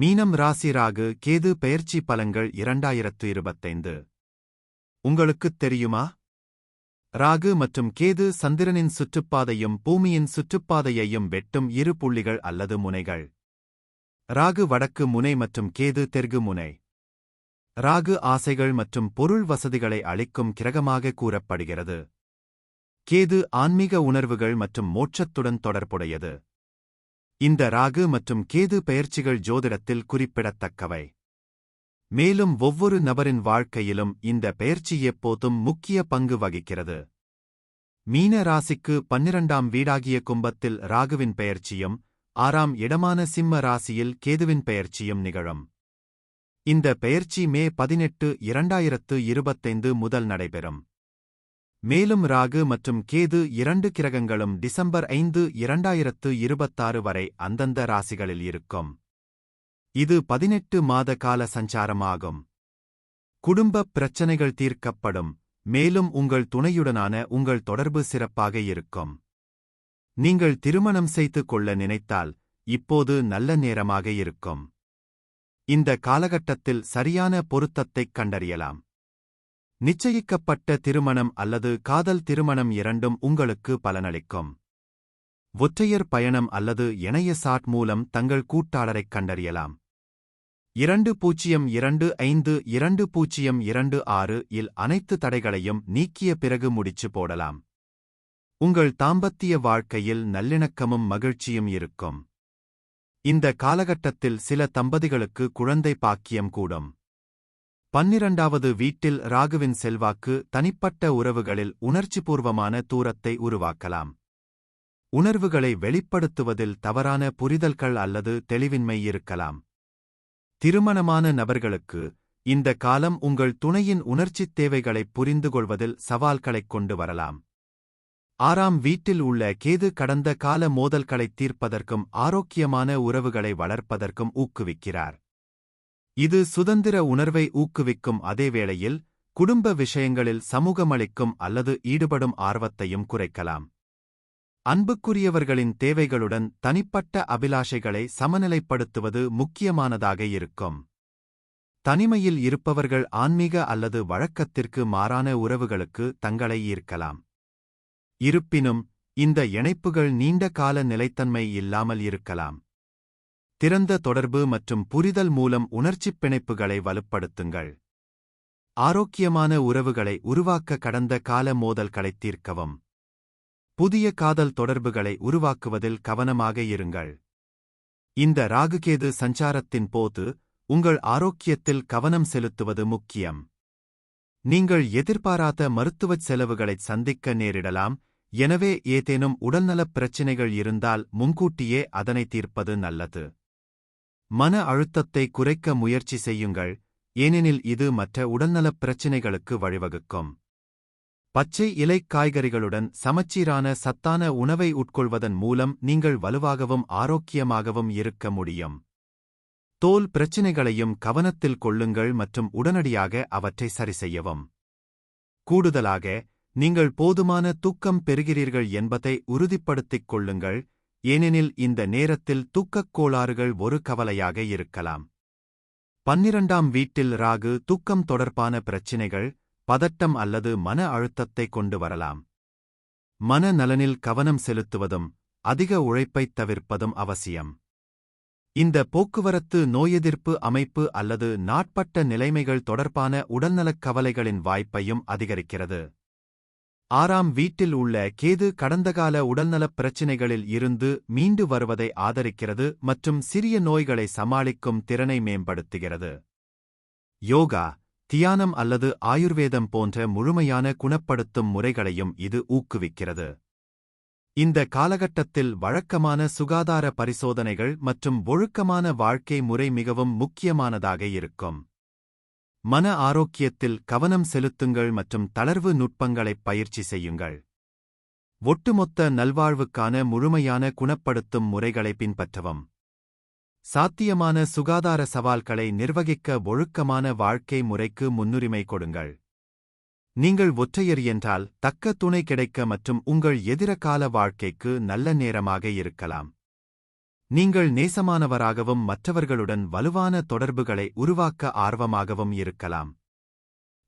மீனம் ராசி ராகு கேது பெயர்ச்சி பலன்கள் இரண்டாயிரத்து இருபத்தைந்து. உங்களுக்குத் தெரியுமா? ராகு மற்றும் கேது சந்திரனின் சுற்றுப்பாதையும் பூமியின் சுற்றுப்பாதையையும் வெட்டும் இரு புள்ளிகள் அல்லது முனைகள். ராகு வடக்கு முனை மற்றும் கேது தெற்கு முனை. ராகு ஆசைகள் மற்றும் பொருள் வசதிகளை அளிக்கும் கிரகமாக கூறப்படுகிறது. கேது ஆன்மீக உணர்வுகள் மற்றும் மோட்சத்துடன் தொடர்புடையது. இந்த ராகு மற்றும் கேது பெயர்ச்சிகள் ஜோதிடத்தில் குறிப்பிடத்தக்கவை. மேலும் ஒவ்வொரு நபரின் வாழ்க்கையிலும் இந்த பெயர்ச்சி எப்போதும் முக்கிய பங்கு வகிக்கிறது. மீன ராசிக்கு பன்னிரண்டாம் வீடாகிய கும்பத்தில் ராகுவின் பெயர்ச்சியும் ஆறாம் இடமான சிம்ம ராசியில் கேதுவின் பெயர்ச்சியும் நிகழும். இந்த பெயர்ச்சி மே பதினெட்டு இரண்டாயிரத்து இருபத்தைந்து முதல் நடைபெறும். மேலும் ராகு மற்றும் கேது இரண்டு கிரகங்களும் டிசம்பர் ஐந்து இரண்டாயிரத்து இருபத்தாறு வரை அந்தந்த ராசிகளில் இருக்கும். இது பதினெட்டு மாத கால சஞ்சாரமாகும். குடும்பப் பிரச்சனைகள் தீர்க்கப்படும். மேலும் உங்கள் துணையுடனான உங்கள் தொடர்பு சிறப்பாக இருக்கும். நீங்கள் திருமணம் செய்து கொள்ள நினைத்தால் இப்போது நல்ல நேரமாக இருக்கும். இந்த காலகட்டத்தில் சரியான பொருத்தத்தைக் கண்டறியலாம். நிச்சயிக்கப்பட்ட திருமணம் அல்லது காதல் திருமணம் இரண்டும் உங்களுக்கு பலனளிக்கும். ஒற்றையர் பயணம் அல்லது இணைய சாட் மூலம் தங்கள் கூட்டாளரைக் கண்டறியலாம். இரண்டு பூஜ்ஜியம் இரண்டு ஐந்து இரண்டு பூஜ்ஜியம் இரண்டு ஆறு இல் அனைத்து தடைகளையும் நீக்கிய பிறகு முடிச்சு போடலாம். உங்கள் தாம்பத்திய வாழ்க்கையில் நல்லிணக்கமும் மகிழ்ச்சியும் இருக்கும். இந்த காலகட்டத்தில் சில தம்பதிகளுக்கு குழந்தை பாக்கியம் கூடும். பன்னிரண்டாவது வீட்டில் ராகுவின் செல்வாக்கு தனிப்பட்ட உறவுகளில் உணர்ச்சிபூர்வமான தூரத்தை உருவாக்கலாம். உணர்வுகளை வெளிப்படுத்துவதில் தவறான புரிதல்கள் அல்லது தெளிவின்மை இருக்கலாம். திருமணமான நபர்களுக்கு இந்த காலம் உங்கள் துணையின் உணர்ச்சித் தேவைகளைப் புரிந்து கொள்வதில் சவால்களைக் கொண்டு வரலாம். ஆறாம் வீட்டில் உள்ள கேது கடந்த கால மோதல்களைத் தீர்ப்பதற்கும் ஆரோக்கியமான உறவுகளை வளர்ப்பதற்கும் ஊக்குவிக்கிறார். இது சுதந்திர உணர்வை ஊக்குவிக்கும் அதேவேளையில் குடும்ப விஷயங்களில் சமூகமளிக்கும் அல்லது ஈடுபடும் ஆர்வத்தையும் குறைக்கலாம். அன்புக்குரியவர்களின் தேவைகளுடன் தனிப்பட்ட அபிலாஷைகளை சமநிலைப்படுத்துவது முக்கியமானதாக இருக்கும். தனிமையில் இருப்பவர்கள் ஆன்மீக அல்லது வழக்கத்திற்கு மாறான உறவுகளுக்கு தங்களை ஈர்க்கலாம். இருப்பினும் இந்த இணைப்புகள் நீண்ட கால நிலைத்தன்மை இல்லாமல் இருக்கலாம். திறந்த தொடர்பு மற்றும் புரிதல் மூலம் உணர்ச்சிப் பிணைப்புகளை வலுப்படுத்துங்கள். ஆரோக்கியமான உறவுகளை உருவாக்க கடந்த கால மோதல்களைத் தீர்க்கவும். புதிய காதல் தொடர்புகளை உருவாக்குவதில் கவனமாக இருங்கள். இந்த ராகுகேது சஞ்சாரத்தின் போது உங்கள் ஆரோக்கியத்தில் கவனம் செலுத்துவது முக்கியம். நீங்கள் எதிர்பாராத மருத்துவச் செலவுகளைச் சந்திக்க நேரிடலாம் எனவே ஏதேனும் உடல்நலப் பிரச்சினைகள் இருந்தால் முன்கூட்டியே அதனை தீர்ப்பது நல்லது. மன அழுத்தத்தை குறைக்க முயற்சி செய்யுங்கள் ஏனெனில் இது மற்ற உடல்நலப் பிரச்சினைகளுக்கு வழிவகுக்கும். பச்சை இலைக் காய்கறிகளுடன் சமச்சீரான சத்தான உணவை உட்கொள்வதன் மூலம் நீங்கள் வலுவாகவும் ஆரோக்கியமாகவும் இருக்க முடியும். தோல் பிரச்சினைகளையும் கவனத்தில் கொள்ளுங்கள் மற்றும் உடனடியாக அவற்றை சரிசெய்யவும் கூடுதலாக நீங்கள் போதுமான தூக்கம் பெறுகிறீர்கள் என்பதை உறுதிப்படுத்திக் கொள்ளுங்கள் ஏனெனில் இந்த நேரத்தில் தூக்கக் கோளாறுகள் ஒரு கவலையாக இருக்கலாம். பன்னிரண்டாம் வீட்டில் ராகு தூக்கம் தொடர்பான பிரச்சினைகள் பதட்டம் அல்லது மன அழுத்தத்தை கொண்டு வரலாம். மன நலனில் கவனம் செலுத்துவதும் அதிக உழைப்பைத் தவிர்ப்பதும் அவசியம். இந்த போக்குவரத்து நோயெதிர்ப்பு அமைப்பு அல்லது நாட்பட்ட நிலைமைகள் தொடர்பான உடல்நலக் கவலைகளின் வாய்ப்பையும் அதிகரிக்கிறது. ஆறாம் வீட்டில் உள்ள கேது கடந்தகால உடல்நலப் பிரச்சினைகளில் இருந்து மீண்டு வருவதை ஆதரிக்கிறது மற்றும் சிறிய நோய்களை சமாளிக்கும் திறனை மேம்படுத்துகிறது. யோகா தியானம் அல்லது ஆயுர்வேதம் போன்ற முழுமையான குணப்படுத்தும் முறைகளையும் இது ஊக்குவிக்கிறது. இந்த காலகட்டத்தில் வழக்கமான சுகாதார பரிசோதனைகள் மற்றும் ஒழுக்கமான வாழ்க்கை முறை மிகவும் முக்கியமானதாக இருக்கும். மன ஆரோக்கியத்தில் கவனம் செலுத்துங்கள் மற்றும் தளர்வு நுட்பங்களைப் பயிற்சி செய்யுங்கள். ஒட்டுமொத்த நல்வாழ்வுக்கான முழுமையான குணப்படுத்தும் முறைகளை பின்பற்றவும். சாத்தியமான சுகாதார சவால்களை நிர்வகிக்க ஒழுக்கமான வாழ்க்கை முறைக்கு முன்னுரிமை கொடுங்கள். நீங்கள் ஒற்றையர் என்றால் தக்க துணை கிடைக்க மற்றும் உங்கள் எதிரகால வாழ்க்கைக்கு நல்ல நேரமாக இருக்கலாம். நீங்கள் நேசமானவராகவும் மற்றவர்களுடன் வலுவான தொடர்புகளை உருவாக்க ஆர்வமாகவும் இருக்கலாம்.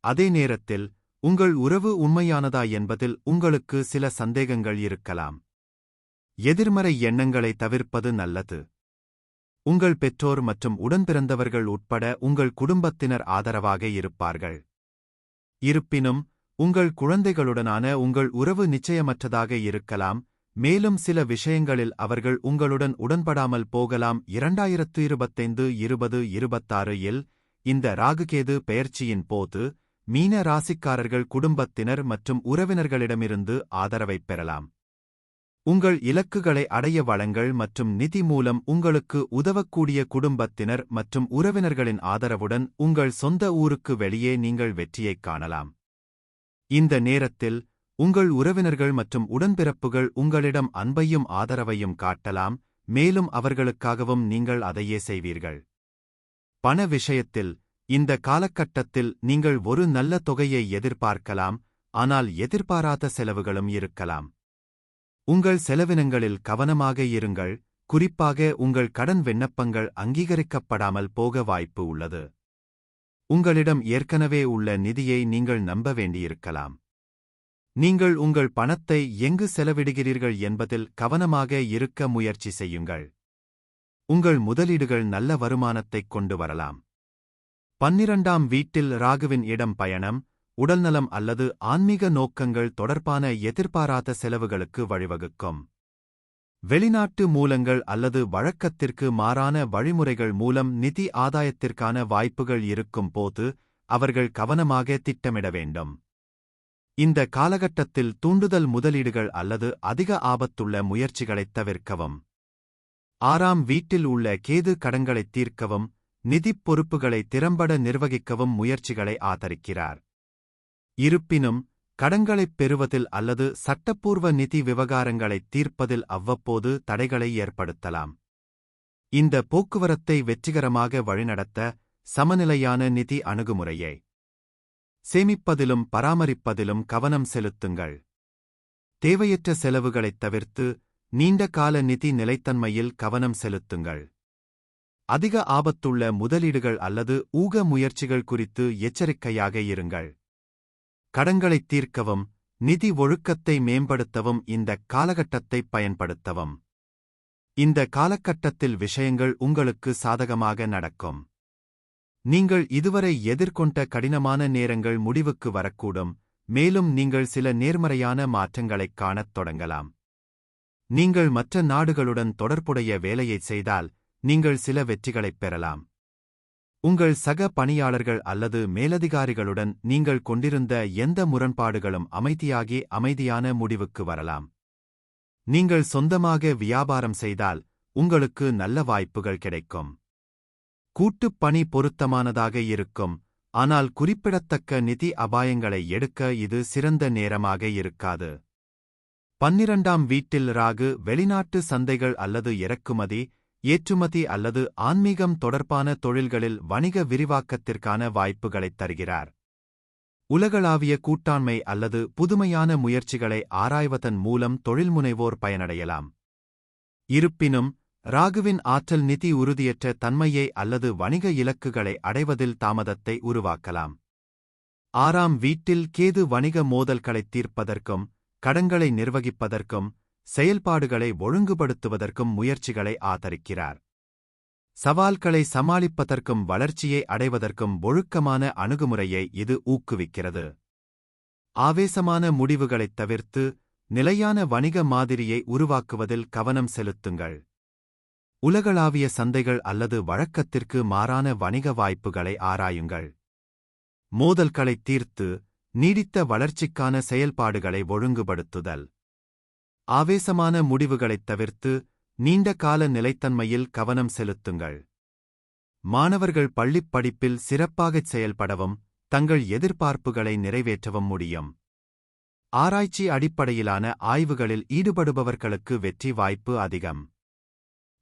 அதே நேரத்தில் உங்கள் உறவு உண்மையானதா என்பதில் உங்களுக்கு சில சந்தேகங்கள் இருக்கலாம். எதிர்மறை எண்ணங்களை தவிர்ப்பது நல்லது. உங்கள் பெற்றோர் மற்றும் உடன்பிறந்தவர்கள் உட்பட உங்கள் குடும்பத்தினர் ஆதரவாக இருப்பார்கள். இருப்பினும் உங்கள் குழந்தைகளுடனான உங்கள் உறவு நிச்சயமற்றதாக இருக்கலாம் மேலும் சில விஷயங்களில் அவர்கள் உங்களுடன் உடன்படாமல் போகலாம். இரண்டாயிரத்து இருபத்தைந்து இருபது இருபத்தாறு இல் இந்த ராகுகேது பெயர்ச்சியின் போது மீன ராசிக்காரர்கள் குடும்பத்தினர் மற்றும் உறவினர்களிடமிருந்து ஆதரவைப் பெறலாம். உங்கள் இலக்குகளை அடைய வளங்கள் மற்றும் நிதி மூலம் உங்களுக்கு உதவக்கூடிய குடும்பத்தினர் மற்றும் உறவினர்களின் ஆதரவுடன் உங்கள் சொந்த ஊருக்கு வெளியே நீங்கள் வெற்றியைக் காணலாம். இந்த நேரத்தில் உங்கள் உறவினர்கள் மற்றும் உடன்பிறப்புகள் உங்களிடம் அன்பையும் ஆதரவையும் காட்டலாம் மேலும் அவர்களுக்காகவும் நீங்கள் அதையே செய்வீர்கள். பண விஷயத்தில் இந்த காலகட்டத்தில் நீங்கள் ஒரு நல்ல தொகையை எதிர்பார்க்கலாம் ஆனால் எதிர்பாராத செலவுகளும் இருக்கலாம். உங்கள் செலவினங்களில் கவனமாக இருங்கள் குறிப்பாக உங்கள் கடன் விண்ணப்பங்கள் அங்கீகரிக்கப்படாமல் போக வாய்ப்பு உள்ளது. உங்களிடம் ஏற்கனவே உள்ள நிதியை நீங்கள் நம்ப வேண்டியிருக்கலாம். நீங்கள் உங்கள் பணத்தை எங்கு செலவிடுகிறீர்கள் என்பதில் கவனமாக இருக்க முயற்சி செய்யுங்கள். உங்கள் முதலீடுகள் நல்ல வருமானத்தைக் கொண்டு வரலாம். பன்னிரண்டாம் வீட்டில் ராகுவின் இடம் பயணம் உடல்நலம் அல்லது ஆன்மீக நோக்கங்கள் தொடர்பான எதிர்பாராத செலவுகளுக்கு வழிவகுக்கும். வெளிநாட்டு மூலங்கள் அல்லது வழக்கத்திற்கு மாறான வழிமுறைகள் மூலம் நிதி ஆதாயத்திற்கான வாய்ப்புகள் இருக்கும் போது அவர்கள் கவனமாக திட்டமிட வேண்டும். இந்த காலகட்டத்தில் தூண்டுதல் முதலீடுகள் அல்லது அதிக ஆபத்துள்ள முயற்சிகளைத் தவிர்க்கவும். ஆறாம் வீட்டில் உள்ள கேது கடன்களைத் தீர்க்கவும் நிதிப் பொறுப்புகளை திறம்பட நிர்வகிக்கவும் முயற்சிகளை ஆதரிக்கிறார். இருப்பினும் கடன்களைப் பெறுவதில் அல்லது சட்டப்பூர்வ நிதி விவகாரங்களைத் தீர்ப்பதில் அவ்வப்போது தடைகளை ஏற்படுத்தலாம். இந்த போக்குவரத்தை வெற்றிகரமாக வழிநடத்த சமநிலையான நிதி அணுகுமுறையை சேமிப்பதிலும் பராமரிப்பதிலும் கவனம் செலுத்துங்கள். தேவையற்ற செலவுகளைத் தவிர்த்து நீண்ட கால நிதி நிலைத்தன்மையில் கவனம் செலுத்துங்கள். அதிக ஆபத்துள்ள முதலீடுகள் அல்லது ஊக முயற்சிகள் குறித்து எச்சரிக்கையாக இருங்கள். கடன்களைத் தீர்க்கவும் நிதி ஒழுக்கத்தை மேம்படுத்தவும் இந்த காலகட்டத்தை பயன்படுத்தவும். இந்த காலகட்டத்தில் விஷயங்கள் உங்களுக்கு சாதகமாக நடக்கும். நீங்கள் இதுவரை எதிர்கொண்ட கடினமான நேரங்கள் முடிவுக்கு வரக்கூடும் மேலும் நீங்கள் சில நேர்மறையான மாற்றங்களைக் காணத் தொடங்கலாம். நீங்கள் மற்ற நாடுகளுடன் தொடர்புடைய வேலையைச் செய்தால் நீங்கள் சில வெற்றிகளைப் பெறலாம். உங்கள் சக பணியாளர்கள் அல்லது மேலதிகாரிகளுடன் நீங்கள் கொண்டிருந்த எந்த முரண்பாடுகளும் அமைதியாகி அமைதியான முடிவுக்கு வரலாம். நீங்கள் சொந்தமாக வியாபாரம் செய்தால் உங்களுக்கு நல்ல வாய்ப்புகள் கிடைக்கும். கூட்டுப் பணி பொருத்தமானதாக இருக்கும். ஆனால் குறிப்பிடத்தக்க நிதி அபாயங்களை எடுக்க இது சிறந்த நேரமாக இருக்காது. பன்னிரண்டாம் வீட்டில் ராகு வெளிநாட்டு சந்தைகள் அல்லது இறக்குமதி ஏற்றுமதி அல்லது ஆன்மீகம் தொடர்பான தொழில்களில் வணிக விரிவாக்கத்திற்கான வாய்ப்புகளைத் தருகிறார். உலகளாவிய கூட்டாண்மை அல்லது புதுமையான முயற்சிகளை ஆராய்வதன் மூலம் தொழில்முனைவோர் பயனடையலாம். இருப்பினும் ராகுவின் ஆற்றல் நிதி உறுதியற்ற தன்மையை அல்லது வணிக இலக்குகளை அடைவதில் தாமதத்தை உருவாக்கலாம். ஆறாம் வீட்டில் கேது வணிக மோதல்களைத் தீர்ப்பதற்கும் கடன்களை நிர்வகிப்பதற்கும் செயல்பாடுகளை ஒழுங்குபடுத்துவதற்கும் முயற்சிகளை ஆதரிக்கிறார். சவால்களை சமாளிப்பதற்கும் வளர்ச்சியை அடைவதற்கும் ஒழுக்கமான அணுகுமுறையை இது ஊக்குவிக்கிறது. ஆவேசமான முடிவுகளைத் தவிர்த்து நிலையான வணிக மாதிரியை உருவாக்குவதில் கவனம் செலுத்துங்கள். உலகளாவிய சந்தைகள் அல்லது வழக்கத்திற்கு மாறான வணிக வாய்ப்புகளை ஆராயுங்கள். மோதல்களைத் தீர்த்து நீடித்த வளர்ச்சிக்கான செயல்பாடுகளை ஒழுங்குபடுத்துதல். ஆவேசமான முடிவுகளைத் தவிர்த்து நீண்ட கால நிலைத்தன்மையில் கவனம் செலுத்துங்கள். மாணவர்கள் பள்ளிப் படிப்பில் சிறப்பாகச் செயல்படவும் தங்கள் எதிர்பார்ப்புகளை நிறைவேற்றவும் முடியும். ஆராய்ச்சி அடிப்படையிலான ஆய்வுகளில் ஈடுபடுபவர்களுக்கு வெற்றி வாய்ப்பு அதிகம்.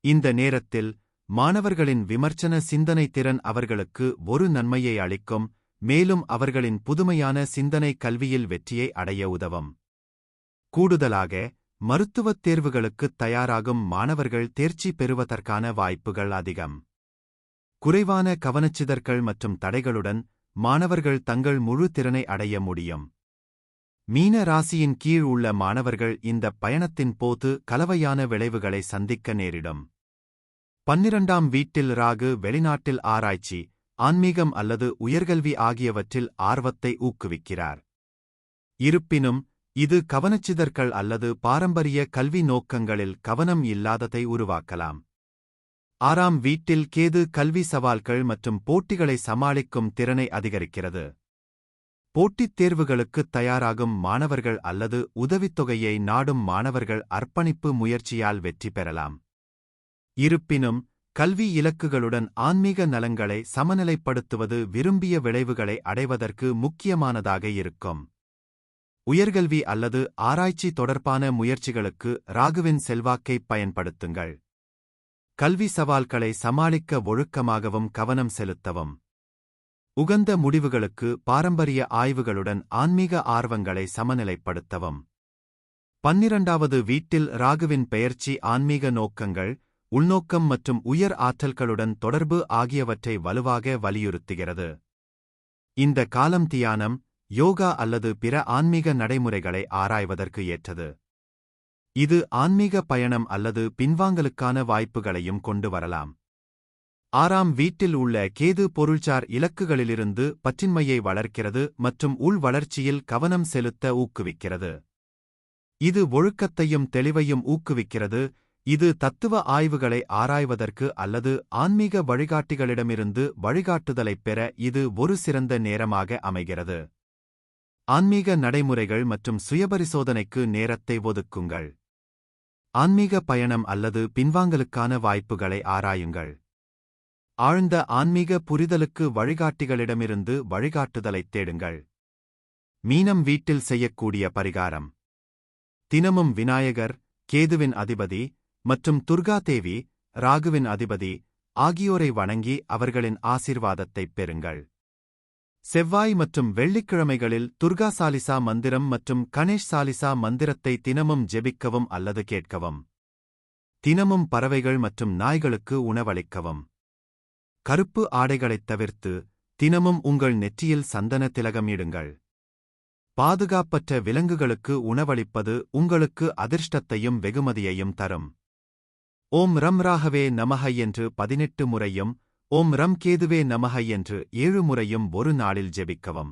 இந்த நேரத்தில் மாணவர்களின் விமர்சன சிந்தனை திறன் அவர்களுக்கு ஒரு நன்மையை அளிக்கும் மேலும் அவர்களின் புதுமையான சிந்தனை கல்வியில் வெற்றியை அடைய உதவும். கூடுதலாக மருத்துவத் தேர்வுகளுக்குத் தயாராகும் மாணவர்கள் தேர்ச்சி பெறுவதற்கான வாய்ப்புகள் அதிகம். குறைவான கவனச்சிதற்கள் மற்றும் தடைகளுடன் மாணவர்கள் தங்கள் முழு திறனை அடைய முடியும். மீன ராசியின் கீழ் உள்ள மாணவர்கள் இந்த பயணத்தின் போது கலவையான விளைவுகளை சந்திக்க நேரிடும். பன்னிரண்டாம் வீட்டில் ராகு வெளிநாட்டில் ஆராய்ச்சி ஆன்மீகம் அல்லது உயர்கல்வி ஆகியவற்றில் ஆர்வத்தை ஊக்குவிக்கிறார். இருப்பினும் இது கவனச்சிதற்கள் அல்லது பாரம்பரிய கல்வி நோக்கங்களில் கவனம் இல்லாததை உருவாக்கலாம். ஆறாம் வீட்டில் கேது கல்வி சவால்கள் மற்றும் போட்டிகளை சமாளிக்கும் திறனை அதிகரிக்கிறது. போட்டித் தேர்வுகளுக்குத் தயாராகும் மாணவர்கள் அல்லது உதவித்தொகையை நாடும் மாணவர்கள் அர்ப்பணிப்பு முயற்சியால் வெற்றி பெறலாம். இருப்பினும் கல்வி இலக்குகளுடன் ஆன்மீக நலங்களை சமநிலைப்படுத்துவது விரும்பிய விளைவுகளை அடைவதற்கு முக்கியமானதாக இருக்கும். உயர்கல்வி அல்லது ஆராய்ச்சி தொடர்பான முயற்சிகளுக்கு ராகுவின் செல்வாக்கைப் பயன்படுத்துங்கள். கல்வி சவால்களை சமாளிக்க ஒழுக்கமாகவும் கவனம் செலுத்தவும். உகந்த முடிவுகளுக்கு பாரம்பரிய ஆய்வுகளுடன் ஆன்மீக ஆர்வங்களை சமநிலைப்படுத்தவும். பன்னிரண்டாவது வீட்டில் ராகுவின் பெயர்ச்சி ஆன்மீக நோக்கங்கள் உள்நோக்கம் மற்றும் உயர் ஆற்றல்களுடன் தொடர்பு ஆகியவற்றை வலுவாக வலியுறுத்துகிறது. இந்த காலம் தியானம் யோகா அல்லது பிற ஆன்மீக நடைமுறைகளை ஆராய்வதற்கு ஏற்றது. இது ஆன்மீக பயணம் அல்லது பின்வாங்கலுக்கான வாய்ப்புகளையும் கொண்டு வரலாம். ஆறாம் வீட்டில் உள்ள கேது பொருள்சார் இலக்குகளிலிருந்து பற்றின்மையை வளர்க்கிறது மற்றும் உள் வளர்ச்சியில் கவனம் செலுத்த ஊக்குவிக்கிறது. இது ஒழுக்கத்தையும் தெளிவையும் ஊக்குவிக்கிறது இது தத்துவ ஆய்வுகளை ஆராய்வதற்கு அல்லது ஆன்மீக வழிகாட்டிகளிடமிருந்து வழிகாட்டுதலைப் பெற இது ஒரு சிறந்த நேரமாக அமைகிறது. ஆன்மீக நடைமுறைகள் மற்றும் சுயபரிசோதனைக்கு நேரத்தை ஒதுக்குங்கள். ஆன்மீக பயணம் அல்லது பின்வாங்கலுக்கான வாய்ப்புகளை ஆராயுங்கள். ஆழ்ந்த ஆன்மீக புரிதலுக்கு வழிகாட்டிகளிடமிருந்து வழிகாட்டுதலைத் தேடுங்கள். மீனம் வீட்டில் செய்யக்கூடிய பரிகாரம். தினமும் விநாயகர் கேதுவின் அதிபதி மற்றும் துர்கா தேவி ராகுவின் அதிபதி ஆகியோரை வணங்கி அவர்களின் ஆசிர்வாதத்தைப் பெறுங்கள். செவ்வாய் மற்றும் வெள்ளிக்கிழமைகளில் துர்கா சாலிசா மந்திரம் மற்றும் கணேஷ் சாலிசா மந்திரத்தை தினமும் ஜெபிக்கவும் அல்லது கேட்கவும். தினமும் பறவைகள் மற்றும் நாய்களுக்கு உணவளிக்கவும். கருப்பு ஆடைகளைத் தவிர்த்து தினமும் உங்கள் நெற்றியில் சந்தன திலகம் இடுங்கள். பாதுகாப்பற்ற விலங்குகளுக்கு உணவளிப்பது உங்களுக்கு அதிர்ஷ்டத்தையும் வெகுமதியையும் தரும். ஓம் ரம் ராகவே நமஹ என்று பதினெட்டு முறையும் ஓம் ரம் கேதுவே நமஹ என்று ஏழு முறையும் ஒரு நாளில் ஜெபிக்கவும்.